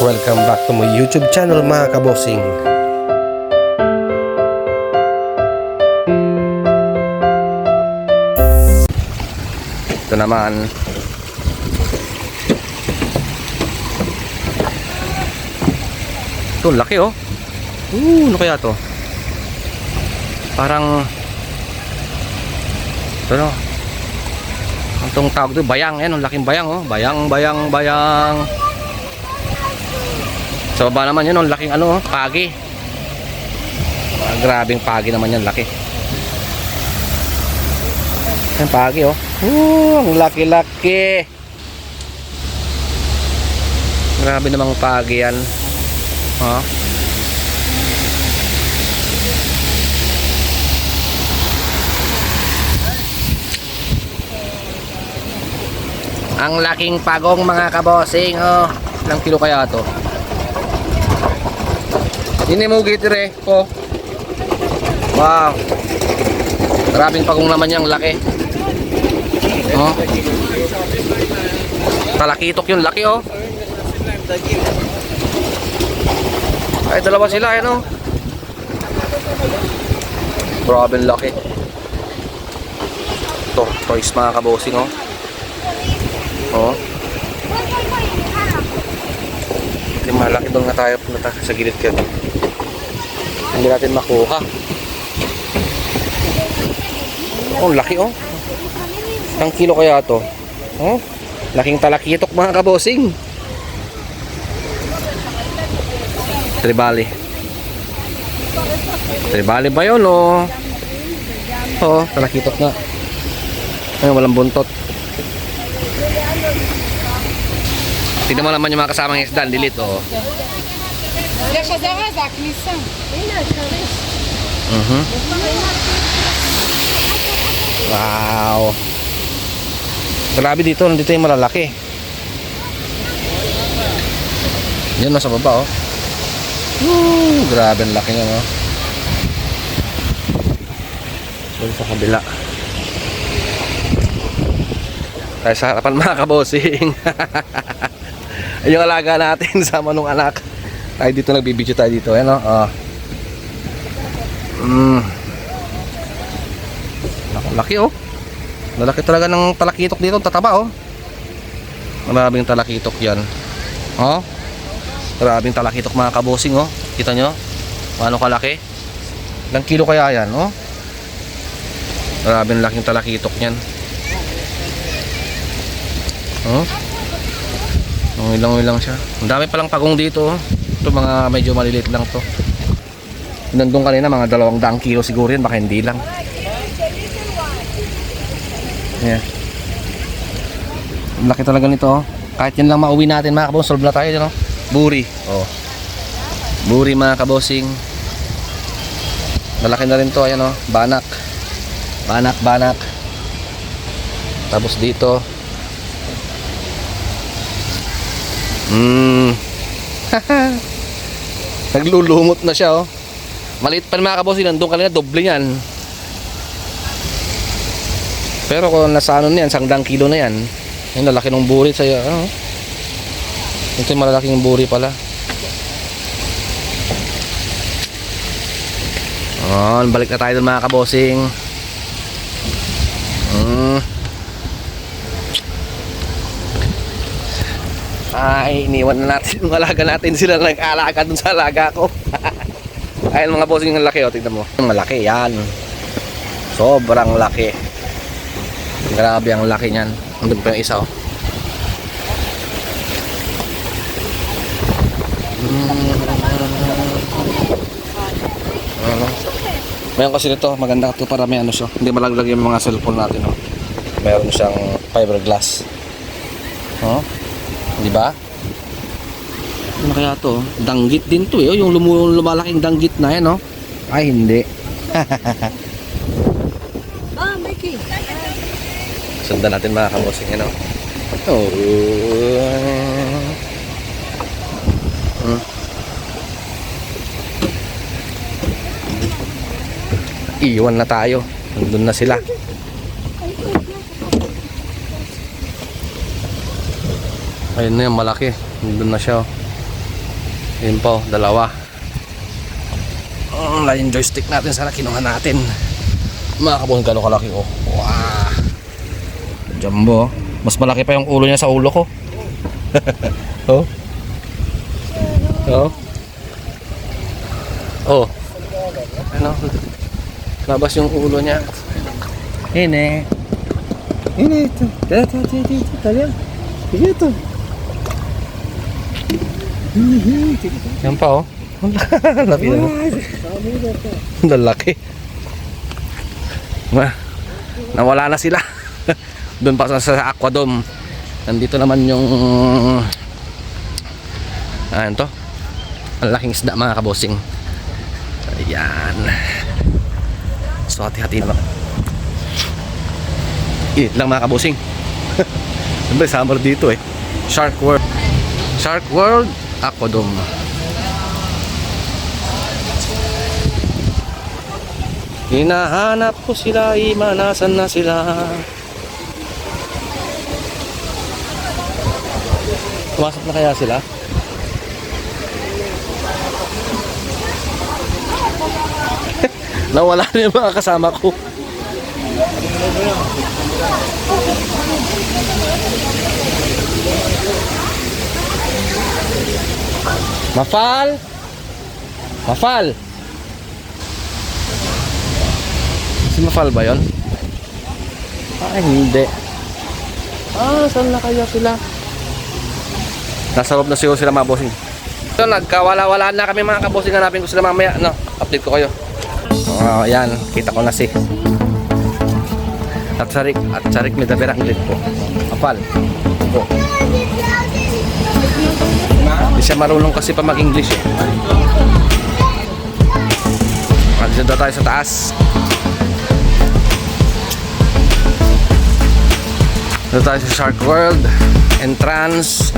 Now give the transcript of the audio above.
Welcome back to my YouTube channel mga kabosing. Ito naman. Ito, laki oh. Uh, ano kaya to? Parang ito no. Itong tawag to, bayang. Yan, ang laking bayang oh. Bayang, bayang, bayang. Sa baba naman yun, ang laking ano, oh, pagi. Ah, grabing pagi naman yan, laki. Yan, pagi oh. Uh, ang laki-laki. Grabe namang pagi yan. Oh. Ang laking pagong mga kabosing oh. Ilang kilo kaya to? Ini mo gitire ko. Wow. Grabing pagong naman yung laki. Oh. Talakitok yung laki oh. Ay dalawa sila yan oh. Grabe ang laki. To, toys mga kabosing oh. Oh. Hindi malaki doon nga tayo punta sa gilid ka. Hindi natin makuha. Oh, laki oh. Ang kilo kaya to? Oh, laking talakitok mga kabosing. Tribali. Tribali ba yun oh? Oo, talakitok nga. Ay, walang buntot. Tignan mo naman yung mga kasamang isda, ang dilit oh. Uh -huh. Wow. Grabe dito, nandito yung malalaki. Yan, nasa baba, oh. Woo, grabe ang laki niya, oh. no? Doon sa kabila. Tayo sa harapan, mga kabosing. yung alaga natin sa manong anak. Tayo dito, nagbibidyo tayo dito. Yan, no? Oh. oh. Mm. Naku, laki oh. Lalaki talaga ng talakitok dito, tataba oh. Maraming talakitok 'yan. Oh. Maraming talakitok mga kabosing oh. Kita nyo? Paano kalaki? Ilang kilo kaya 'yan, oh? Maraming laking talakitok niyan. Oh. Ang ilang-ilang siya. Ang dami palang pagong dito oh. Ito mga medyo maliliit lang to. Nandun kanina mga dalawang daang kilo siguro yan, baka hindi lang. Yeah. Laki talaga nito. oh. Kahit yan lang mauwi natin mga kabosing, solve na tayo dyan. Oh. Buri. Oh. Buri mga kabosing. Malaki na rin to, ayan oh. Banak. Banak, banak. Tapos dito. Mm. Naglulumot na siya oh. Maliit pa mga kabosing, nandun kanina, doble yan. Pero kung nasa ano na yan, sangdang kilo na yan. Yung lalaki ng buri sa ano. Ito yung malalaking buri pala. Oh, balik na tayo dun mga kabosing. Mm. Ay, iniwan na natin yung alaga natin. Sila na nag-alaga dun sa alaga ko. Ayun mga bossing ang laki oh, tignan mo. Malaki yan. Sobrang laki. Grabe ang laki niyan. Andun pa yung isa oh. Ano? Mayroon kasi nito, maganda to para may ano siya. Hindi malaglag yung mga cellphone natin oh. Meron siyang fiberglass. Oh. Di ba? Ano kaya to? Danggit din to eh. Oh. Yung lumalaking danggit na yan, no? Ay, hindi. ah, Mickey. Sundan natin mga kamosing, ano? Oh. Hmm. Iwan na tayo. Nandun na sila. Ayun na yan, malaki. Nandun na siya, oh. Yun po, dalawa. Ang line joystick natin sana kinuha natin. Mga kabon, gano'ng kalaki oh. Wow. Jumbo. Mas malaki pa yung ulo niya sa ulo ko. oh. Oh. Oh. Ano? Labas yung ulo niya. Hine. Hine ito. Dito, dito, dito. Talyan. Dito. Yan pa oh. Laki na. Ang lalaki. Ma, nawala na sila. Doon pa sa, sa Aquadome. Nandito naman yung ano to? Ang laking isda mga kabosing. Ayan. So hati-hati naman. Init lang mga kabosing. Siyempre summer dito eh. Shark World. Shark World Aquadome. Hinahanap ko sila, imanasan na sila. Pumasok na kaya sila? Nawala na yung mga kasama ko. Mafal? Mafal? Si Mafal ba yon? Ay, hindi. Ah, saan na kaya sila? Nasa loob na siguro sila mga bossing. So, nagkawala-wala na kami mga kabosing. Hanapin ko sila mamaya. No, update ko kayo. Oh, yan. Kita ko na si. At sarik. At sarik may dabera ang po. Apal. Po. Hindi siya marunong kasi pa mag-English eh. At dito tayo sa taas. Dito tayo sa Shark World. Entrance.